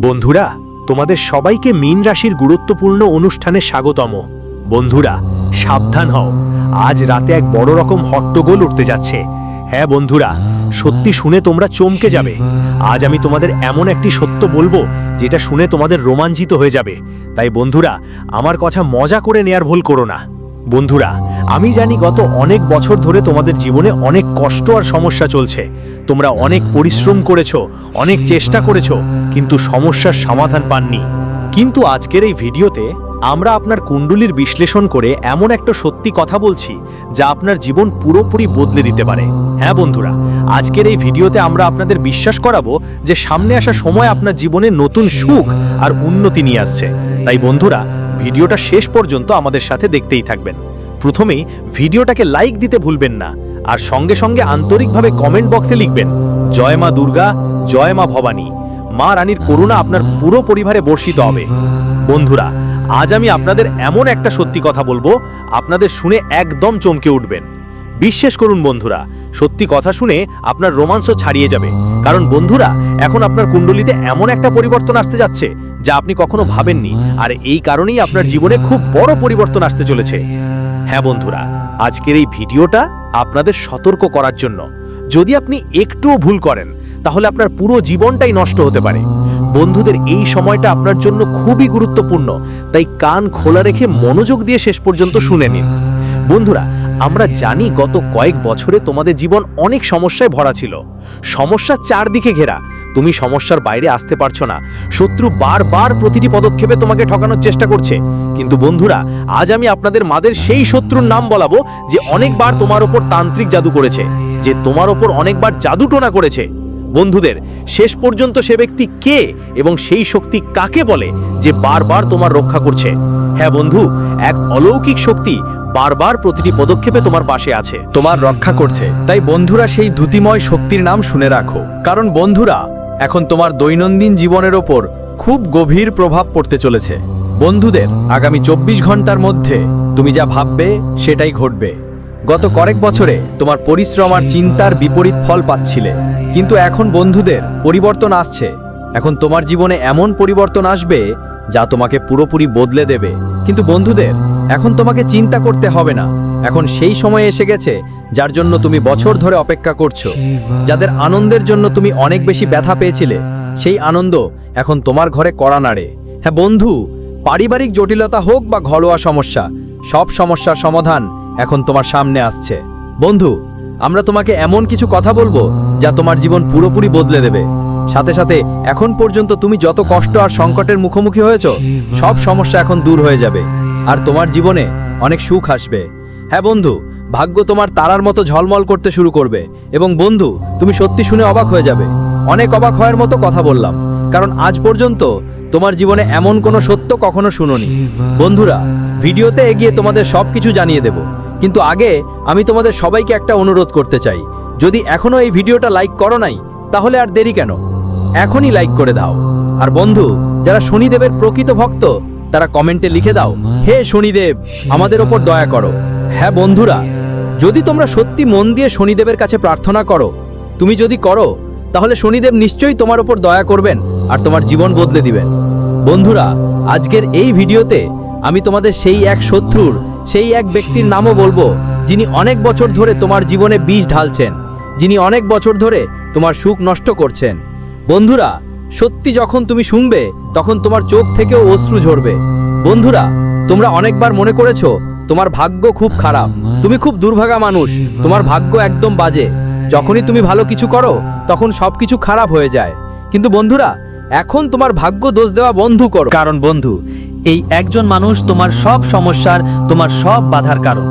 বন্ধুরা, তোমাদের সবাইকে মীন রাশির গুরুত্বপূর্ণ অনুষ্ঠানে স্বাগতম। বন্ধুরা, সাবধান হও। আজ রাতে এক বড় রকম হট্টগোল উঠতে যাচ্ছে। হ্যাঁ বন্ধুরা, সত্যি শুনে তোমরা চমকে যাবে। আজ আমি তোমাদের এমন একটি সত্য বলব, যেটা শুনে তোমাদের রোমাঞ্চিত হয়ে যাবে। তাই বন্ধুরা, আমার কথা মজা করে নেয়ার ভুল করো না। বন্ধুরা, আমি জানি গত অনেক বছর ধরে তোমাদের জীবনে অনেক কষ্ট আর সমস্যা চলছে। তোমরা অনেক পরিশ্রম করেছ, অনেক চেষ্টা করেছ, কিন্তু সমস্যার সমাধান পাননি। কিন্তু আজকের এই ভিডিওতে আমরা আপনার কুণ্ডলীর বিশ্লেষণ করে এমন একটা সত্যি কথা বলছি, যা আপনার জীবন পুরোপুরি বদলে দিতে পারে। হ্যাঁ বন্ধুরা, আজকের এই ভিডিওতে আমরা আপনাদের বিশ্বাস করাবো যে সামনে আসা সময় আপনার জীবনে নতুন সুখ আর উন্নতি নিয়ে আসছে। তাই বন্ধুরা, ভিডিওটা শেষ পর্যন্ত আমাদের সাথে দেখতেই থাকবেন। প্রথমেই ভিডিওটাকে লাইক দিতে ভুলবেন না, আর সঙ্গে সঙ্গে আন্তরিকভাবে কমেন্ট বক্সে লিখবেন, জয় মা দুর্গা, জয় মা ভবানী, মা রানীর করুণা আপনার পুরো পরিবারে বর্ষিত হবে। বন্ধুরা, আজ আমি আপনাদের এমন একটা সত্যি কথা বলব, আপনাদের শুনে একদম চমকে উঠবেন। বিশ্বাস করুন বন্ধুরা, সত্যি কথা শুনে আপনার রোমাঞ্চ ছাড়িয়ে যাবে। কারণ বন্ধুরা, এখন আপনার কুণ্ডলিতে এমন একটা পরিবর্তন আসতে যাচ্ছে, যা আপনি কখনো ভাবেননি, আর এই কারণেই আপনার জীবনে খুব বড় পরিবর্তন আসতে চলেছে। হ্যাঁ বন্ধুরা, আজকের এই ভিডিওটা আপনাদের সতর্ক করার জন্য। যদি আপনি একটুও ভুল করেন, তাহলে আপনার পুরো জীবনটাই নষ্ট হতে পারে। বন্ধুদের এই সময়টা আপনার জন্য খুবই গুরুত্বপূর্ণ, তাই কান খোলা রেখে মনোযোগ দিয়ে শেষ পর্যন্ত শুনে নিন। বন্ধুরা, আমরা জানি গত কয়েক বছরে তোমাদের জীবন অনেক সমস্যায় ভরা ছিল। সমস্যা চারদিকে ঘেরা। তুমি সমস্যার বাইরে আসতে পারছ না। শত্রু বারবার প্রতিটি পদক্ষেপে তোমাকে ঠকানোর চেষ্টা করছে। কিন্তু বন্ধুরা, আজ আমি আপনাদের মাদের সেই শত্রুর নাম বলাবো যে অনেকবার তোমার ওপর তান্ত্রিক জাদু করেছে, যে তোমার ওপর অনেকবার জাদুটোনা করেছে। বন্ধুদের, শেষ পর্যন্ত সে ব্যক্তি কে এবং সেই শক্তি কাকে বলে যে বারবার তোমার রক্ষা করছে? হ্যাঁ বন্ধু, এক অলৌকিক শক্তি বারবার প্রতিটি পদক্ষেপে তোমার পাশে আছে। তোমার রক্ষা করছে। তাই বন্ধুরা সেই দ্যুতিময় শক্তির নাম শুনে রাখো। কারণ বন্ধুরা, এখন তোমার দৈনন্দিন জীবনের ওপর খুব গভীর প্রভাব পড়তে চলেছে। বন্ধুদের, আগামী চব্বিশ ঘণ্টার মধ্যে তুমি যা ভাববে, সেটাই ঘটবে। গত কয়েক বছরে তোমার পরিশ্রম আর চিন্তার বিপরীত ফল পাচ্ছিলে। কিন্তু এখন বন্ধুদের পরিবর্তন আসছে। এখন তোমার জীবনে এমন পরিবর্তন আসবে, যা তোমাকে পুরোপুরি বদলে দেবে। কিন্তু বন্ধুদের এখন তোমাকে চিন্তা করতে হবে না। এখন সেই সময় এসে গেছে যার জন্য তুমি বছর ধরে অপেক্ষা করছ। যাদের আনন্দের জন্য তুমি অনেক বেশি ব্যথা পেয়েছিলে, সেই আনন্দ এখন তোমার ঘরে কড়া নাড়ে। হ্যাঁ বন্ধু, পারিবারিক জটিলতা হোক বা ঘরোয়া সমস্যা, সব সমস্যার সমাধান এখন তোমার সামনে আসছে। বন্ধু, আমরা তোমাকে এমন কিছু কথা বলব যা তোমার জীবন পুরোপুরি বদলে দেবে। সাথে সাথে এখন পর্যন্ত তুমি যত কষ্ট আর সংকটের মুখোমুখি হয়েছো, সব সমস্যা এখন দূর হয়ে যাবে। আর তোমার জীবনে অনেক সুখ আসবে। হ্যাঁ বন্ধু, ভাগ্য তোমার তারার মতো ঝলমল করতে শুরু করবে এবং বন্ধু, তুমি সত্যি শুনে অবাক হয়ে যাবে। অনেক অবাক হওয়ার মতো কথা বললাম, কারণ আজ পর্যন্ত তোমার জীবনে এমন কোনো সত্য কখনো শুনোনি। বন্ধুরা, ভিডিওতে এগিয়ে তোমাদের সব কিছু জানিয়ে দেব, কিন্তু আগে আমি তোমাদের সবাইকে একটা অনুরোধ করতে চাই। যদি এখনও এই ভিডিওটা লাইক করো নাই, তাহলে আর দেরি কেন? এখনই লাইক করে দাও। আর বন্ধু, যারা শনিদেবের প্রকৃত ভক্ত তারা কমেন্টে লিখে দাও, হে শনিদেব, আমাদের ওপর দয়া করো। হ্যাঁ বন্ধুরা, যদি তোমরা সত্যি মন দিয়ে শনিদেবের কাছে প্রার্থনা করো, তুমি যদি করো, তাহলে শনিদেব নিশ্চয়ই তোমার ওপর দয়া করবেন আর তোমার জীবন বদলে দিবেন। বন্ধুরা, আজকের এই ভিডিওতে আমি তোমাদের সেই এক শত্রুর, সেই এক ব্যক্তির নামও বলব, যিনি অনেক বছর ধরে তোমার জীবনে বিষ ঢালছেন, যিনি অনেক বছর ধরে তোমার সুখ নষ্ট করছেন। বন্ধুরা, সত্যি যখন তুমি শুনবে তখন তোমার চোখ থেকেও অশ্রু ঝরবে। বন্ধুরা, তোমরা অনেকবার মনে করেছ, তোমার ভাগ্য খুব খারাপ। তুমি খুব দুর্ভাগা মানুষ, তোমার ভাগ্য একদম বাজে। যখনই তুমি ভালো কিছু করো, তখন সবকিছু খারাপ হয়ে যায়। কিন্তু বন্ধুরা, এখন তোমার ভাগ্য দোষ দেওয়া বন্ধু করো। কারণ বন্ধু, এই একজন মানুষ তোমার সব সমস্যার, তোমার সব বাধার কারণ।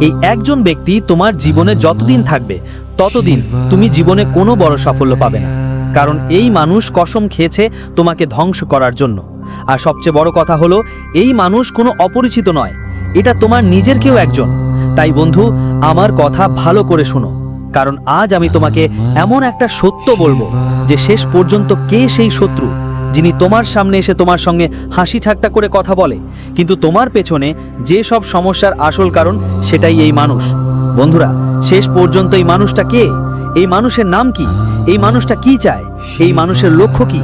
এই একজন ব্যক্তি তোমার জীবনে যতদিন থাকবে, ততদিন তুমি জীবনে কোনো বড় সাফল্য পাবে না। কারণ এই মানুষ কসম খেয়েছে তোমাকে ধ্বংস করার জন্য। আর সবচেয়ে বড় কথা হলো, এই মানুষ কোনো অপরিচিত নয়। এটা তোমার নিজের কেউ একজন। তাই বন্ধু, আমার কথা ভালো করে শোনো। কারণ আজ আমি তোমাকে এমন একটা সত্য বলব যে শেষ পর্যন্ত কে সেই শত্রু যিনি তোমার সামনে এসে তোমার সঙ্গে হাসি ঠাট্টা করে কথা বলে। কিন্তু তোমার পেছনে যে সব সমস্যার আসল কারণ সেটাই এই মানুষ। বন্ধুরা, শেষ পর্যন্ত এই মানুষটা কে? এই মানুষের নাম কি? এই মানুষটা কি চায়? এই মানুষের লক্ষ্য কি?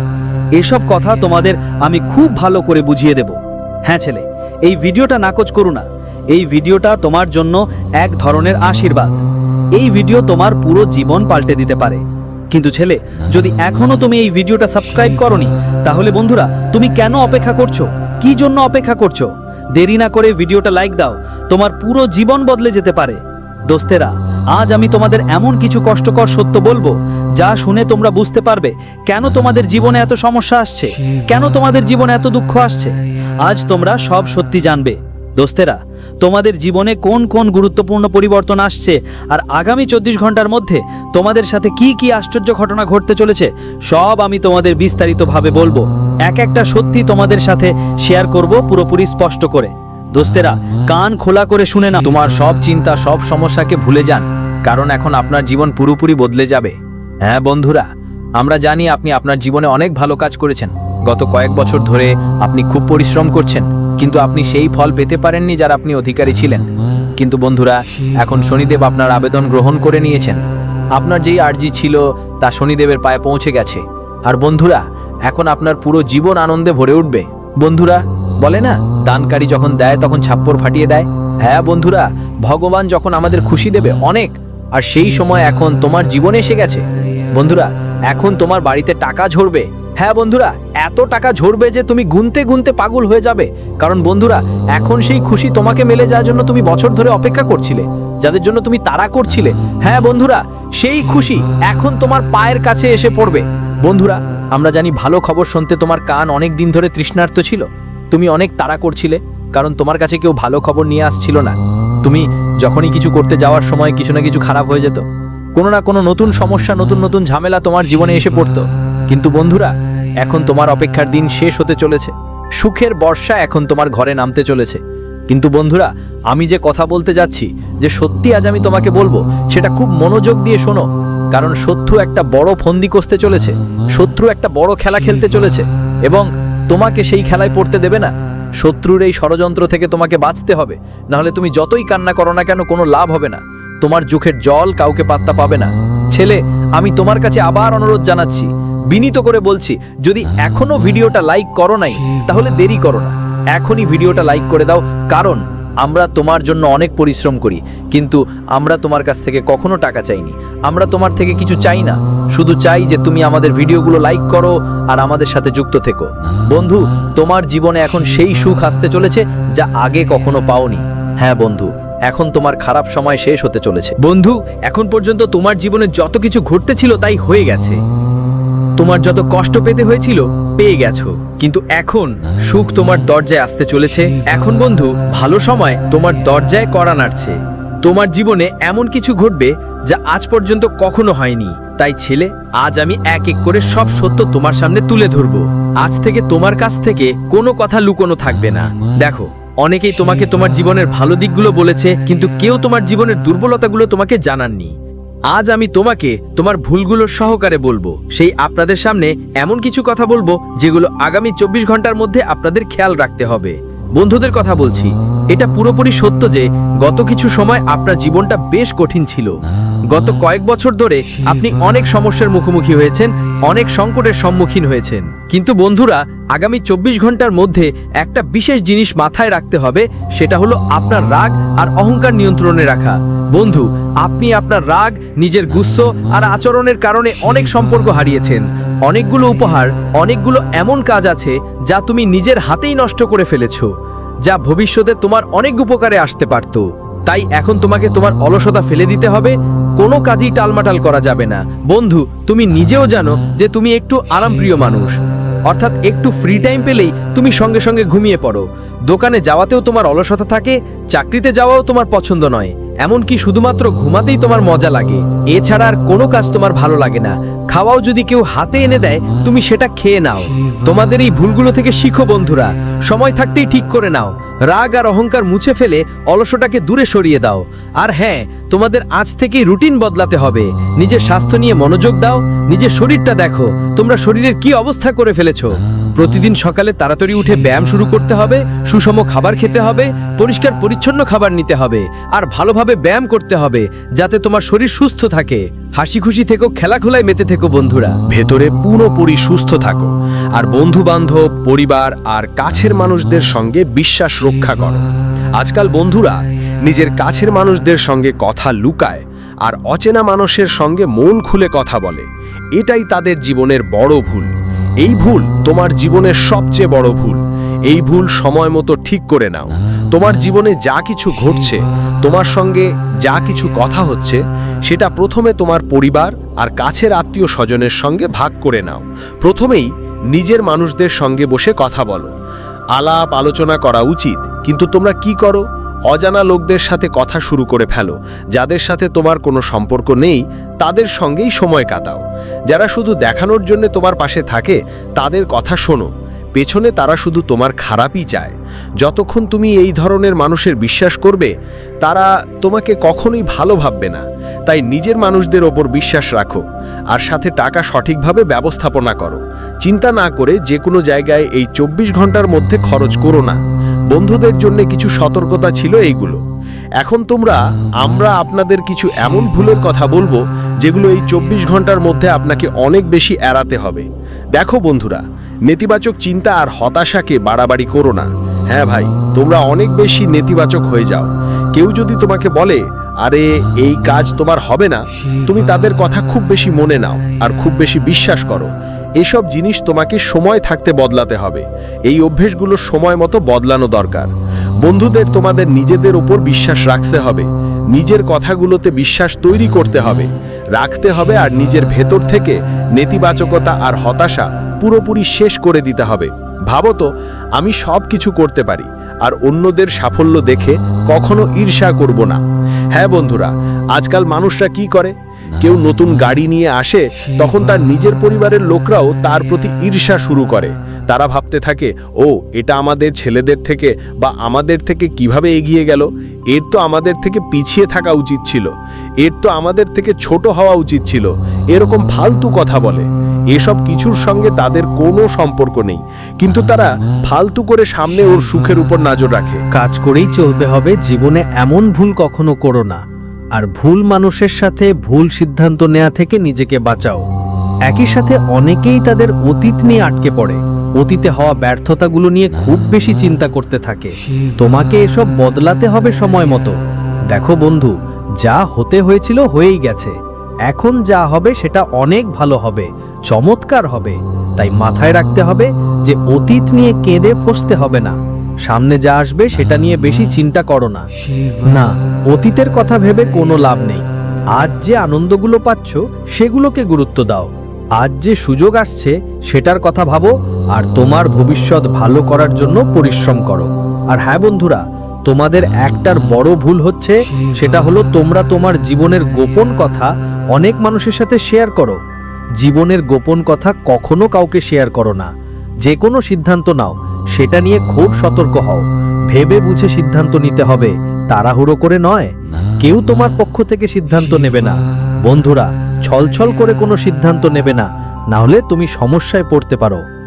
এসব কথা তোমাদের আমি খুব ভালো করে বুঝিয়ে দেব। হ্যাঁ ছেলে, এই ভিডিওটা নাকচ করো না। এই ভিডিওটা তোমার জন্য এক ধরনের আশীর্বাদ। এই ভিডিও তোমার পুরো জীবন পাল্টে দিতে পারে। কিন্তু ছেলে, যদি এখনও তুমি এই ভিডিওটা সাবস্ক্রাইব করনি, তাহলে বন্ধুরা, তুমি কেন অপেক্ষা করছ? কি জন্য অপেক্ষা করছ? দেরি না করে ভিডিওটা লাইক দাও। তোমার পুরো জীবন বদলে যেতে পারে। দোস্তেরা, আজ আমি তোমাদের এমন কিছু কষ্টকর সত্য বলব যা শুনে তোমরা বুঝতে পারবে কেন তোমাদের জীবনে এত সমস্যা আসছে, কেন তোমাদের জীবনে এত দুঃখ আসছে। আজ তোমরা সব সত্যি জানবে। দোস্তেরা, তোমাদের জীবনে কোন কোন গুরুত্বপূর্ণ পরিবর্তন আসছে আর আগামী চব্বিশ ঘণ্টার মধ্যে তোমাদের সাথে কি কি আশ্চর্য ঘটনা ঘটতে চলেছে, সব আমি তোমাদের বিস্তারিতভাবে বলব। এক একটা সত্যি তোমাদের সাথে শেয়ার করব পুরোপুরি স্পষ্ট করে। দোস্তেরা, কান খোলা করে শুনে না তোমার সব চিন্তা, সব সমস্যাকে ভুলে যান, কারণ এখন আপনার জীবন পুরোপুরি বদলে যাবে। হ্যাঁ বন্ধুরা, আমরা জানি আপনি আপনার জীবনে অনেক ভালো কাজ করেছেন। গত কয়েক বছর ধরে আপনি খুব পরিশ্রম করছেন, কিন্তু আপনি সেই ফল পেতে পারেননি যার আপনি অধিকারী ছিলেন। কিন্তু বন্ধুরা, এখন শনিদেব আপনার আবেদন গ্রহণ করে নিয়েছেন। আপনার যেই আর্জি ছিল, তা শনিদেবের পায়ে পৌঁছে গেছে। আর বন্ধুরা, এখন আপনার পুরো জীবন আনন্দে ভরে উঠবে। বন্ধুরা, বলে না, দানকারী যখন দেয়, তখন ছাপ্পর ফাটিয়ে দেয়? হ্যাঁ বন্ধুরা, ভগবান যখন আমাদের খুশি দেবে অনেক, আর সেই সময় এখন তোমার জীবনে এসে গেছে। বন্ধুরা, এখন তোমার বাড়িতে টাকা ঝরবে। হ্যাঁ বন্ধুরা, এত টাকা ঝরবে যে তুমি গুনতে গুনতে পাগল হয়ে যাবে। কারণ বন্ধুরা, এখন সেই খুশি তোমাকে মেলে যাওয়ার জন্য তুমি বছর ধরে অপেক্ষা করছিলে, যাদের জন্য তুমি তাড়া করছিলে। হ্যাঁ বন্ধুরা, সেই খুশি এখন তোমার পায়ের কাছে এসে পড়বে। বন্ধুরা, আমরা জানি ভালো খবর শুনতে তোমার কান অনেক দিন ধরে তৃষ্ণার্ত ছিল। তুমি অনেক তাড়া করছিলে, কারণ তোমার কাছে কেউ ভালো খবর নিয়ে আসছিল না। তুমি যখনই কিছু করতে যাওয়ার সময় কিছু না কিছু খারাপ হয়ে যেত। কোনো না কোনো নতুন সমস্যা, নতুন নতুন ঝামেলা তোমার জীবনে এসে পড়তো। কিন্তু বন্ধুরা, এখন তোমার অপেক্ষার দিন শেষ হতে চলেছে। সুখের বর্ষা এখন তোমার ঘরে নামতে চলেছে। কিন্তু বন্ধুরা, আমি যে কথা বলতে যাচ্ছি, যে সত্যি আজ আমি তোমাকে বলব, সেটা খুব মনোযোগ দিয়ে শোনো। কারণ শত্রু একটা বড় ফন্দি কষতে চলেছে, শত্রু একটা বড় খেলা খেলতে চলেছে, এবং তোমাকে সেই খেলায় পড়তে দেবে না। শত্রুর এই ষড়যন্ত্র থেকে তোমাকে বাঁচতে হবে, নাহলে তুমি যতই কান্না করো না কেন, কোনো লাভ হবে না। তোমার চোখের জল কাউকে পাত্তা পাবে না। ছেলে, আমি তোমার কাছে আবার অনুরোধ জানাচ্ছি। বিনীত করে বলছি, যদি এখনও ভিডিওটা লাইক করো নাই, তাহলে দেরি করো না। এখনই ভিডিওটা লাইক করে দাও, কারণ আমরা তোমার জন্য অনেক পরিশ্রম করি। কিন্তু আমরা তোমার কাছ থেকে কখনো টাকা চাইনি। আমরা তোমার থেকে কিছু চাই না। শুধু চাই যে তুমি আমাদের ভিডিওগুলো লাইক করো আর আমাদের সাথে যুক্ত থেকো। বন্ধু, তোমার জীবনে এখন সেই সুখ আসতে চলেছে যা আগে কখনো পাওনি। হ্যাঁ বন্ধু। এখন তোমার খারাপ সময় শেষ হতে চলেছে। বন্ধু, এখন পর্যন্ত তোমার জীবনে যত কিছু ঘটতেছিল তাই হয়ে গেছে। তোমার যত কষ্ট পেতে হয়েছিল, পেয়ে গেছো। কিন্তু এখন সুখ তোমার দরজায় আসতে চলেছে। এখন বন্ধু, ভালো সময় তোমার দরজায় করা নাড়ছে। তোমার জীবনে এমন কিছু ঘটবে যা আজ পর্যন্ত কখনো হয়নি। তাই ছেলে, আজ আমি এক এক করে সব সত্য তোমার সামনে তুলে ধরবো। আজ থেকে তোমার কাছ থেকে কোনো কথা লুকোনো থাকবে না। দেখো অনেকেই তোমাকে তোমার জীবনের ভালো দিকগুলো বলেছে, কিন্তু কেউ তোমার জীবনের দুর্বলতাগুলো তোমাকে জানাননি। আজ আমি তোমাকে তোমার ভুলগুলো সহকারে বলব। সেই আপনাদের সামনে এমন কিছু কথা বলব, যেগুলো আগামী চব্বিশ ঘণ্টার মধ্যে আপনাদের খেয়াল রাখতে হবে। বন্ধুদের কথা বলছি, এটা পুরোপুরি সত্য যে গত কিছু সময় আপনার জীবনটা বেশ কঠিন ছিল। গত কয়েক বছর ধরে আপনি অনেক সমস্যার মুখোমুখি হয়েছেন, অনেক সংকটের সম্মুখীন হয়েছেন। কিন্তু বন্ধুরা, আগামী চব্বিশ ঘণ্টার মধ্যে একটা বিশেষ জিনিস মাথায় রাখতে হবে, সেটা হলো আপনার রাগ আর অহংকার নিয়ন্ত্রণে রাখা। বন্ধু, আপনি আপনার রাগ, নিজের গুচ্ছ আর আচরণের কারণে অনেক সম্পর্ক হারিয়েছেন। অনেকগুলো উপহার, অনেকগুলো এমন কাজ আছে যা তুমি নিজের হাতেই নষ্ট করে ফেলেছ, যা ভবিষ্যতে তোমার অনেক উপকারে আসতে পারত। তাই এখন তোমাকে তোমার অলসতা ফেলে দিতে হবে, কোনো কাজই টালমাটাল করা যাবে না। বন্ধু, তুমি নিজেও জানো যে তুমি একটু আরামপ্রিয় মানুষ। অর্থাৎ একটু ফ্রি টাইম পেলেই তুমি সঙ্গে সঙ্গে ঘুমিয়ে পড়ো। দোকানে যাওয়াতেও তোমার অলসতা থাকে, চাকরিতে যাওয়াও তোমার পছন্দ নয়। এমনকি শুধুমাত্র ঘুমাতেই তোমার মজা লাগে। এছাড়া আর কোনো কাজ তোমার ভালো লাগে না। খাওয়াও যদি কেউ হাতে এনে দেয়, তুমি সেটা খেয়ে নাও। তোমাদের এই ভুলগুলো থেকে শিখো বন্ধুরা। সময় থাকতেই ঠিক করে নাও। রাগ আর অহংকার মুছে ফেলে অলসটাকে দূরে সরিয়ে দাও। আর হ্যাঁ তোমাদের আজ থেকেই রুটিন বদলাতে হবে। নিজের স্বাস্থ্য নিয়ে মনোযোগ দাও, নিজের শরীরটা দেখো। তোমরা শরীরের কি অবস্থা করে ফেলেছো? প্রতিদিন সকালে তাড়াতাড়ি উঠে ব্যায়াম শুরু করতে হবে, সুষম খাবার খেতে হবে, পরিষ্কার পরিচ্ছন্ন খাবার নিতে হবে, আর ভালোভাবে ব্যায়াম করতে হবে, যাতে তোমার শরীর সুস্থ থাকে। হাসি খুশি থেকো, খেলাখুলায় মেতে থেকো বন্ধুরা। ভেতরে পুরোপুরি সুস্থ থাকো, আর বন্ধু বান্ধব পরিবার আর কাছের মানুষদের সঙ্গে বিশ্বাস রক্ষা করো। আজকাল বন্ধুরা, নিজের কাছের মানুষদের সঙ্গে কথা লুকায়, আর অচেনা মানুষের সঙ্গে মন খুলে কথা বলে। এটাই তাদের জীবনের বড় ভুল। এই ভুল তোমার জীবনের সবচেয়ে বড় ভুল। এই ভুল সময় মতো ঠিক করে নাও। তোমার জীবনে যা কিছু ঘটছে, তোমার সঙ্গে যা কিছু কথা হচ্ছে, সেটা প্রথমে তোমার পরিবার আর কাছের আত্মীয় স্বজনের সঙ্গে ভাগ করে নাও। প্রথমেই নিজের মানুষদের সঙ্গে বসে কথা বলো। আলাপ আলোচনা করা উচিত, কিন্তু তোমরা কি করো? অজানা লোকদের সাথে কথা শুরু করে ফেলো। যাদের সাথে তোমার কোনো সম্পর্ক নেই, তাদের সঙ্গেই সময় কাটাও। যারা শুধু দেখানোর জন্য তোমার পাশে থাকে, তাদের কথা শোনো। পেছনে তারা শুধু তোমার খারাপই চায়। যতক্ষণ তুমি এই ধরনের মানুষের বিশ্বাস করবে, তারা তোমাকে কখনোই ভালো ভাববে না। তাই নিজের মানুষদের ওপর বিশ্বাস রাখো। আর সাথে টাকা সঠিকভাবে ব্যবস্থাপনা করো। চিন্তা না করে যে কোনো জায়গায় এই চব্বিশ ঘণ্টার মধ্যে খরচ করো না। বন্ধুদের জন্য কিছু সতর্কতা ছিল এইগুলো। এখন তোমরা, আমরা আপনাদের কিছু এমন ভুলের কথা বলব, যেগুলো এই চব্বিশ ঘণ্টার মধ্যে আপনাকে অনেক বেশি এড়াতে হবে। দেখো বন্ধুরা, নেতিবাচক চিন্তা আর হতাশাকে বাড়াবাড়ি করো না। হ্যাঁ ভাই, তোমরা অনেক বেশি নেতিবাচক হয়ে যাও। কেউ যদি তোমাকে বলে, আরে, এই কাজ তোমার হবে না, তুমি তাদের কথা খুব বেশি মনে নাও আর খুব বেশি বিশ্বাস করো। এসব জিনিস তোমাকে সময় থাকতে বদলাতে হবে। এই অভ্যেসগুলো সময় মতো বদলানো দরকার। বন্ধুদের তোমাদের নিজেদের উপর বিশ্বাস রাখতে হবে। নিজের কথাগুলোতে বিশ্বাস তৈরি করতে হবে। রাখতে হবে আর নিজের ভেতর থেকে নেতিবাচকতা আর হতাশা পুরোপুরি শেষ করে দিতে হবে। ভাবো তো, আমি সব কিছু করতে পারি, আর অন্যদের সাফল্য দেখে কখনো ঈর্ষা করব না। হ্যাঁ বন্ধুরা, আজকাল মানুষরা কি করে? কেউ নতুন গাড়ি নিয়ে আসে, তখন তার নিজের পরিবারের লোকরাও তার প্রতি ঈর্ষা শুরু করে। তারা ভাবতে থাকে, ও, এটা আমাদের ছেলেদের থেকে বা আমাদের থেকে কীভাবে এগিয়ে গেল? এর তো আমাদের থেকে পিছিয়ে থাকা উচিত ছিল। এর তো আমাদের থেকে ছোট হওয়া উচিত ছিল। এরকম ফালতু কথা বলে। এসব কিছুর সঙ্গে তাদের কোনো সম্পর্ক নেই। কিন্তু তারা ফালতু করে সামনে ওর সুখের উপর নজর রাখে। কাজ করেই চলতে হবে, জীবনে এমন ভুল কখনো করো না। আর ভুল মানুষের সাথে ভুল সিদ্ধান্ত নেওয়া থেকে নিজেকে বাঁচাও। একই সাথে অনেকেই তাদের অতীত নিয়ে আটকে পড়ে। অতীতে হওয়া ব্যর্থতাগুলো নিয়ে খুব বেশি চিন্তা করতে থাকে। তোমাকে এসব বদলাতে হবে সময় মতো। দেখো বন্ধু, যা হতে হয়েছিল হয়েই গেছে। এখন যা হবে সেটা অনেক ভালো হবে, চমৎকার হবে। তাই মাথায় রাখতে হবে যে অতীত নিয়ে কেঁদে ফসতে হবে না। সামনে যা আসবে সেটা নিয়ে বেশি চিন্তা করো না। না, অতীতের কথা ভেবে কোনো লাভ নেই। আজ যে আনন্দগুলো পাচ্ছ, সেগুলোকে গুরুত্ব দাও। আজ যে সুযোগ আসছে, সেটার কথা ভাবো আর তোমার ভবিষ্যৎ ভালো করার জন্য পরিশ্রম করো। আর হ্যাঁ বন্ধুরা, তোমাদের একটার বড় ভুল হচ্ছে, সেটা হলো তোমরা তোমার জীবনের গোপন কথা অনেক মানুষের সাথে শেয়ার করো। জীবনের গোপন কথা কখনো কাউকে শেয়ার করো না। যে কোনো সিদ্ধান্ত নাও, সেটা নিয়ে খুব সতর্ক হও। ভেবে বুঝে সিদ্ধান্ত নিতে হবে, তাড়াহুড়ো করে নয়। কেউ তোমার পক্ষ থেকে সিদ্ধান্ত নেবে না। বন্ধুরা, ছলছল করে কোনো সিদ্ধান্ত নেবে না। না হলে তুমি সমস্যায় পড়তে পারো।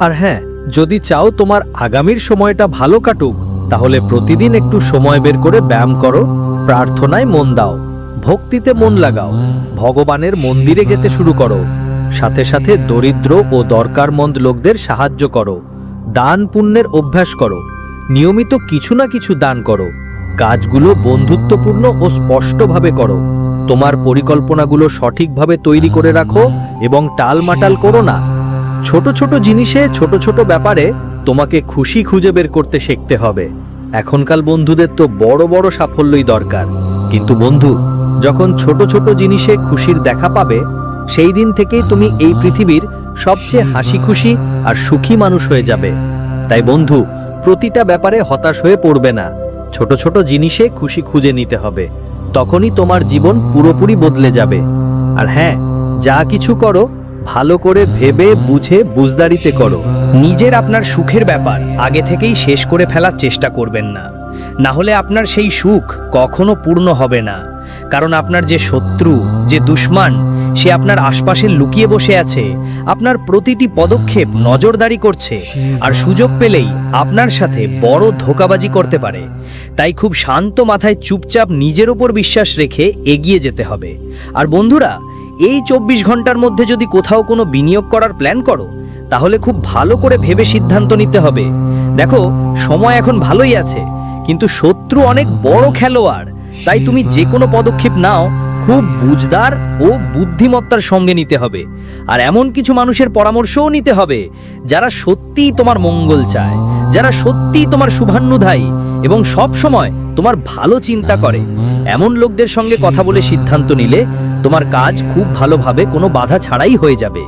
আর হ্যাঁ যদি চাও তোমার আগামীর সময়টা ভালো কাটুক, তাহলে প্রতিদিন একটু সময় বের করে ব্যায়াম করো, প্রার্থনায় মন দাও, ভক্তিতে মন লাগাও, ভগবানের মন্দিরে যেতে শুরু করো, সাথে সাথে দরিদ্র ও দরকারমন্দ লোকদের সাহায্য করো, দান পুণ্যের অভ্যাস করো, নিয়মিত কিছু না কিছু দান করো, কাজগুলো বন্ধুত্বপূর্ণ ও স্পষ্টভাবে করো, তোমার পরিকল্পনাগুলো সঠিকভাবে তৈরি করে রাখো এবং টালমাটাল করো না। ছোট ছোট জিনিসে, ছোট ছোট ব্যাপারে তোমাকে খুশি খুঁজে বের করতে শিখতে হবে। এখনকার বন্ধুদের তো বড় বড় সাফল্যই দরকার। কিন্তু বন্ধু, যখন ছোট ছোট জিনিসে খুশির দেখা পাবে, সেই দিন থেকেই তুমি এই পৃথিবীর সবচেয়ে হাসি খুশি আর সুখী মানুষ হয়ে যাবে। তাই বন্ধু, প্রতিটা ব্যাপারে হতাশ হয়ে পড়বে না। ছোট ছোট জিনিসে খুশি খুঁজে নিতে হবে। তখনই তোমার জীবন পুরোপুরি বদলে যাবে। আর হ্যাঁ যা কিছু করো ভালো করে ভেবে, বুঝে, বুঝদারিতে করো। নিজের আপনার সুখের ব্যাপার আগে থেকেই শেষ করে ফেলার চেষ্টা করবেন না। না হলে আপনার সেই সুখ কখনো পূর্ণ হবে না। কারণ আপনার যে শত্রু, যে দুশ্মান, সে আপনার আশপাশে লুকিয়ে বসে আছে, আপনার প্রতিটি পদক্ষেপ নজরদারি করছে, আর সুযোগ পেলেই আপনার সাথে বড় ধোকাবাজি করতে পারে। তাই খুব শান্ত মাথায় চুপচাপ নিজের ওপর বিশ্বাস রেখে এগিয়ে যেতে হবে। আর বন্ধুরা এই চব্বিশ ঘণ্টার মধ্যে যদি কোথাও কোনো বিনিয়োগ করার প্ল্যান করো, তাহলে খুব ভালো করে ভেবে সিদ্ধান্ত নিতে হবে। দেখো, সময় এখন ভালোই আছে, কিন্তু শত্রু অনেক বড় খেলোয়াড়। তাই তুমি যে কোনো পদক্ষেপ নাও, খুব বুঝদার ও বুদ্ধিমত্তার সঙ্গে নিতে হবে। আর এমন কিছু মানুষের পরামর্শও নিতে হবে, যারা সত্যিই তোমার মঙ্গল চায়, যারা সত্যিই তোমার শুভান্নুধায়ী এবং সব সময় তোমার ভালো চিন্তা করে। এমন লোকদের সঙ্গে কথা বলে সিদ্ধান্ত নিলে তোমার কাজ খুব ভালোভাবে কোনো বাধা ছাড়াই হয়ে যাবে।